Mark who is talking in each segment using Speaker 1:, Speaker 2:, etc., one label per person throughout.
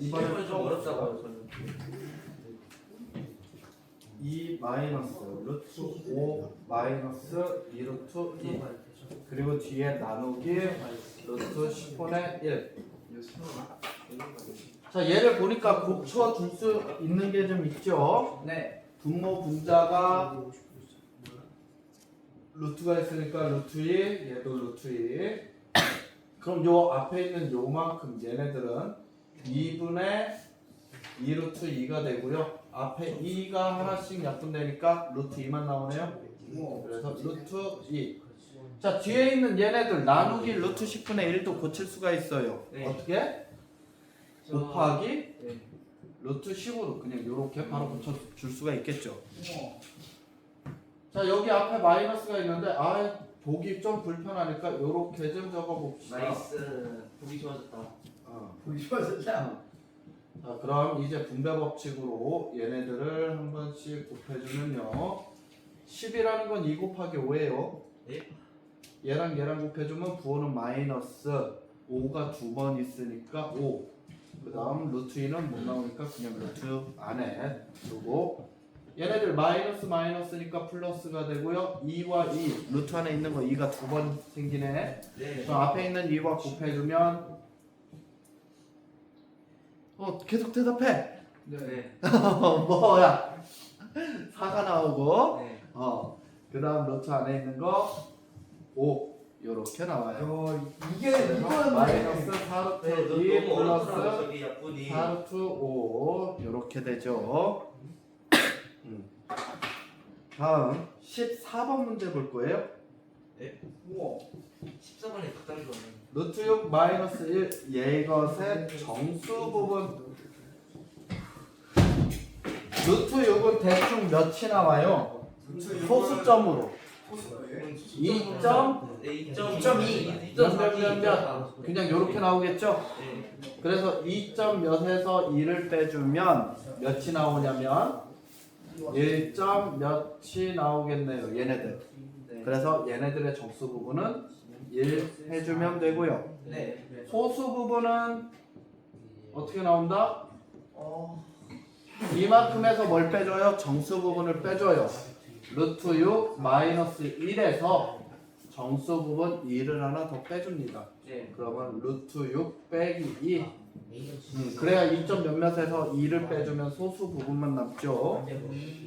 Speaker 1: 이번에
Speaker 2: 좀 어렵다고요 저는
Speaker 1: 2 마이너스 루트 5 마이너스 2 루트 2 그리고 뒤에 나누기 루트 10분의 1. 자 얘를 보니까 곱쳐 줄수 있는 게 좀 있죠.
Speaker 2: 네
Speaker 1: 분모 분자가 루트가 있으니까 루트 2 얘도 루트 2 그럼 요 앞에 있는 요만큼 얘네들은 2분의 2 루트 2가 되고요 앞에 2가 하나씩 약분되니까 루트 2만 나오네요 그래서 루트 2 자 뒤에 있는 얘네들 나누기 루트 10분의 1도 고칠 수가 있어요
Speaker 2: 네.
Speaker 1: 어떻게? 곱하기
Speaker 2: 네.
Speaker 1: 루트 10으로 그냥 이렇게 바로 고쳐 줄 수가 있겠죠. 자 여기 앞에 마이너스가 있는데 아 보기 좀 불편하니까 이렇게 좀 적어 봅시다.
Speaker 2: 나이스 보기 좋아졌다
Speaker 1: 어.
Speaker 3: 보기 좋아졌다.
Speaker 1: 자 그럼 이제 분배 법칙으로 얘네들을 한 번씩 곱해주면요. 10이라는 건 2 곱하기 5예요.
Speaker 2: 네.
Speaker 1: 얘랑 얘랑 곱해주면 부호는 마이너스 5가 두 번 있으니까 5. 그 다음 루트 2는 못 나오니까 그냥 루트 안에 두고 얘네들 마이너스 마이너스니까 플러스가 되고요 2와 2 루트 안에 있는 거 2가 두 번 생기네 네그 앞에 있는 2와 곱해주면 어 계속 대답해.
Speaker 2: 네.
Speaker 1: 뭐야? 4가 나오고.
Speaker 2: 네.
Speaker 1: 어 그 다음 루트 안에 있는 거5 요렇게 나와요.
Speaker 3: 야 이게
Speaker 1: 그래서
Speaker 3: 이거는
Speaker 1: 마이너스
Speaker 3: 마이너스
Speaker 1: 4루트
Speaker 2: 네, 너
Speaker 1: 2
Speaker 2: 너무 어렵더라고
Speaker 1: 플러스
Speaker 2: 저기 약분이
Speaker 1: 4루트 5 이렇게 되죠. 음. 다음 14번 문제 볼 거예요.
Speaker 3: 우와.
Speaker 2: 14번에 각다른 거는
Speaker 1: 루트 6 마이너스 1 이것의 정수 부분 루트 6은 대충 몇이 나와요? 소수점으로
Speaker 2: 네,
Speaker 1: 2점
Speaker 2: 네, 2.2
Speaker 3: 2.2.
Speaker 1: 2.4 그냥 이렇게 나오겠죠?
Speaker 2: 네.
Speaker 1: 그래서 2점 몇에서 2를 빼주면 몇이 나오냐면 1점 몇이 나오겠네요 얘네들
Speaker 2: 네.
Speaker 1: 그래서 얘네들의 정수 부분은 1 해주면 되고요
Speaker 2: 네.
Speaker 1: 소수 부분은 어떻게 나온다?
Speaker 3: 어
Speaker 1: 이만큼에서 뭘 빼줘요? 정수 부분을 빼줘요 루트 6 마이너스 1에서 정수 부분 2를 하나 더 빼줍니다
Speaker 2: 네.
Speaker 1: 그러면 루트 6 빼기 2 음, 그래야 2점 몇몇에서 2를 빼주면 소수 부분만 남죠.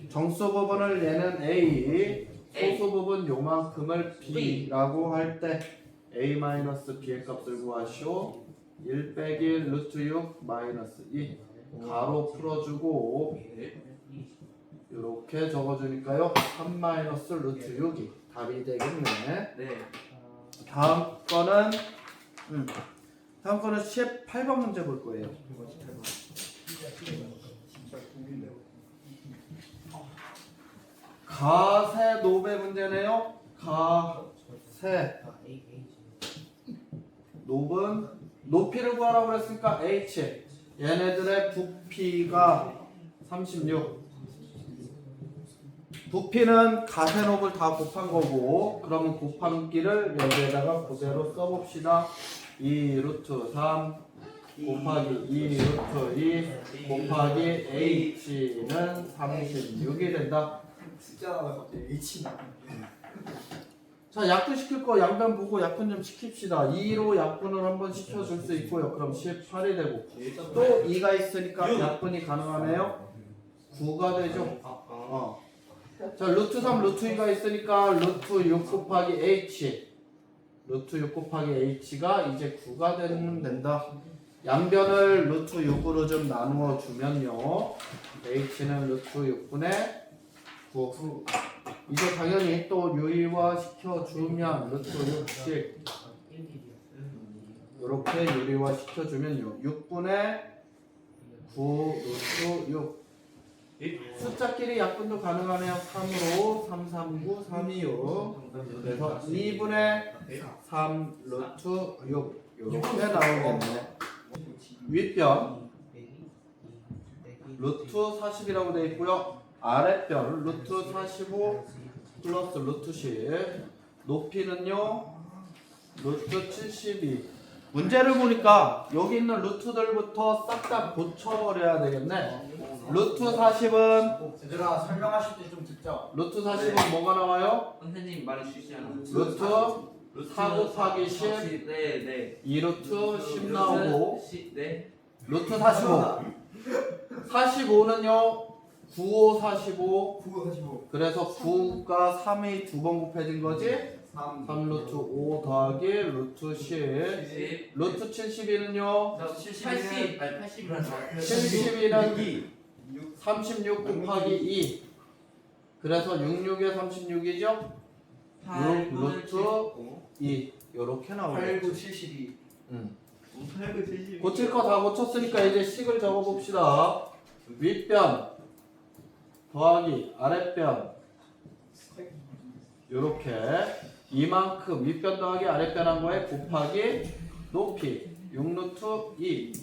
Speaker 1: 정수 부분을 얘는 A, 소수 부분 요만큼을 B라고 할 때 A 마이너스 B의 값을 구하시오. 1 빼기 루트 6 마이너스 2 가로 풀어주고 이렇게 적어주니까요. 3 마이너스 루트 6이 답이 되겠네.
Speaker 2: 네.
Speaker 1: 다음 거는 음, 다음 거는 18번 문제 볼 거예요. 가세 노배 문제네요. 가세. 높은 높이를 구하라고 그랬으니까 h. 얘네들의 부피가 36 부피는 가세롭을 다 곱한 거고 그러면 곱한기를 여기에다가 그대로 써봅시다. 2 루트 3 곱하기 2 루트 2 곱하기 h는 36이 된다
Speaker 3: 숫자가 갑자기 H 나.
Speaker 1: 자 약분 시킬 거 양변 보고 약분 좀 시킵시다. 2로 약분을 한번 시켜줄 수 있고요. 그럼 18이 되고. 또 2가 있으니까 약분이 가능하네요. 9가 되죠.
Speaker 2: 아, 아.
Speaker 1: 어. 자 루트 3 루트 2가 있으니까 루트 6 곱하기 h. 루트 6 곱하기 h가 이제 9가 되면 된다. 양변을 루트 6으로 좀 나누어 주면요. H는 루트 6분의 9 이제 당연히 또 유리화 시켜주면 루트 6씩 이렇게 유리화 시켜주면요 6분의 9 루트 6 숫자끼리 약분도 가능하네요. 3으로 3, 3, 9, 3, 2, 6 그래서 2분의 3 루트 6 이렇게 나오겠네. 윗변. 루트 40이라고 되어 있고요 아랫변 루트 45 플러스 루트 10 높이는요 루트 72 문제를 보니까 여기 있는 루트들부터 싹 다 고쳐버려야 되겠네. 루트 40은
Speaker 3: 얘들아 설명하실 때 좀 듣자.
Speaker 1: 루트 40은 뭐가 나와요?
Speaker 2: 선생님 말해 주시지 않아.
Speaker 1: 루트 4 곱하기 10
Speaker 2: 네, 네.
Speaker 1: 2루트 10 나오고
Speaker 2: 시, 네.
Speaker 1: 루트 45 45는요 95 45
Speaker 3: 9 45
Speaker 1: 그래서 9가 3이 두 번 곱해진 거지?
Speaker 3: 3
Speaker 1: 3 루트 5 더하기 루트 10
Speaker 2: 10.
Speaker 1: 루트 71은요?
Speaker 2: 저 80, 아니 80이라는 거.
Speaker 1: 72는
Speaker 3: 2
Speaker 1: 36 곱하기 2 그래서 66에 36이죠? 6 루트 2 요렇게
Speaker 3: 8
Speaker 1: 나오겠죠
Speaker 3: 9 72
Speaker 1: 음.
Speaker 2: 8, 9, 70.
Speaker 1: 고칠 거 다 고쳤으니까 이제 식을 적어봅시다. 윗변 더하기 아랫변. 요렇게. 이만큼 윗변 더하기 아랫변 한 거에 곱하기 높이. 6루트 2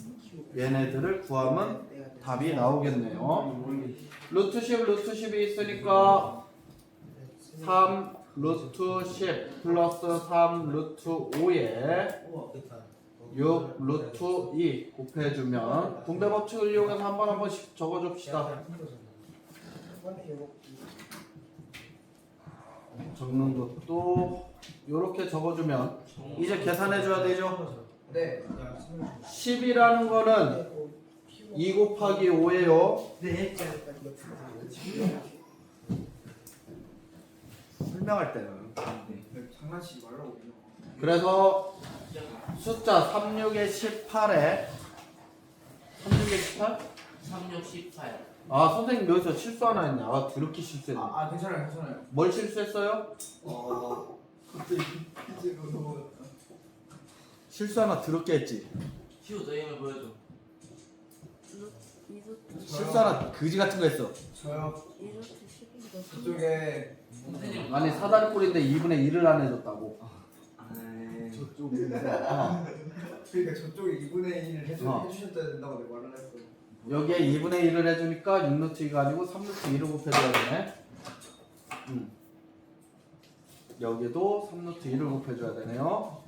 Speaker 1: 얘네들을 구하면 답이 나오겠네요. 루트 10 루트 10이 있으니까 3 루트 10 플러스 3 루트 5에 6 루트 2 곱해주면 분배 법칙을 이용해서 한 번 한 번씩 적어줍시다 적는 것도 이렇게 적어주면 이제 계산해줘야 되죠
Speaker 3: 네
Speaker 1: 10이라는 거는 2 곱하기 5예요
Speaker 2: 네.
Speaker 1: 설명할 때는
Speaker 3: 네, 장난치지 말라고.
Speaker 1: 그래서 숫자 36에 18에 36에 18?
Speaker 2: 36, 18.
Speaker 1: 아 선생님 여기서 실수 하나 했네 아 드럽게 실수했네
Speaker 3: 아, 아 괜찮아요 괜찮아요
Speaker 1: 뭘 실수했어요?
Speaker 3: 어 갑자기 퀴즈로 넘어갔다
Speaker 1: 실수 하나 드럽게 했지
Speaker 2: 시우 너희 힘을 보여줘.
Speaker 1: 실수 하나 그지 같은 거 했어
Speaker 3: 저요 저쪽에
Speaker 2: 선생님.
Speaker 1: 아니 사다리 꼴인데 2분의 1을 안 해줬다고
Speaker 2: 아이.
Speaker 3: 저쪽에
Speaker 1: 어.
Speaker 3: 그러니까 저쪽에 2분의 1을 해주,
Speaker 1: 어.
Speaker 3: 해주셨다 된다고 내가 말을 했어요
Speaker 1: 여기에 2분의 1을 해주니까 6루트 2가 아니고 3루트 2를 곱해줘야 되네. 음. 여기도 3루트 2를 곱해줘야 되네요.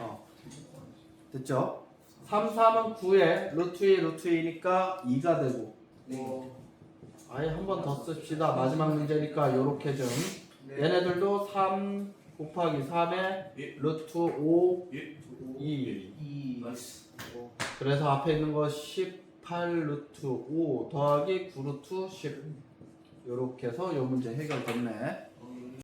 Speaker 1: 어. 됐죠? 3, 3은 9에 루트 2, 루트 2니까 2가 되고.
Speaker 3: 네.
Speaker 1: 아예 한 번 더 씁시다. 마지막 문제니까 요렇게 좀.
Speaker 3: 네.
Speaker 1: 얘네들도 3 곱하기 3에 루트 5 2
Speaker 3: 2
Speaker 1: 그래서 앞에 있는 거 18 루트 5 더하기 9 루트 10 요렇게 해서 요 문제 해결됐네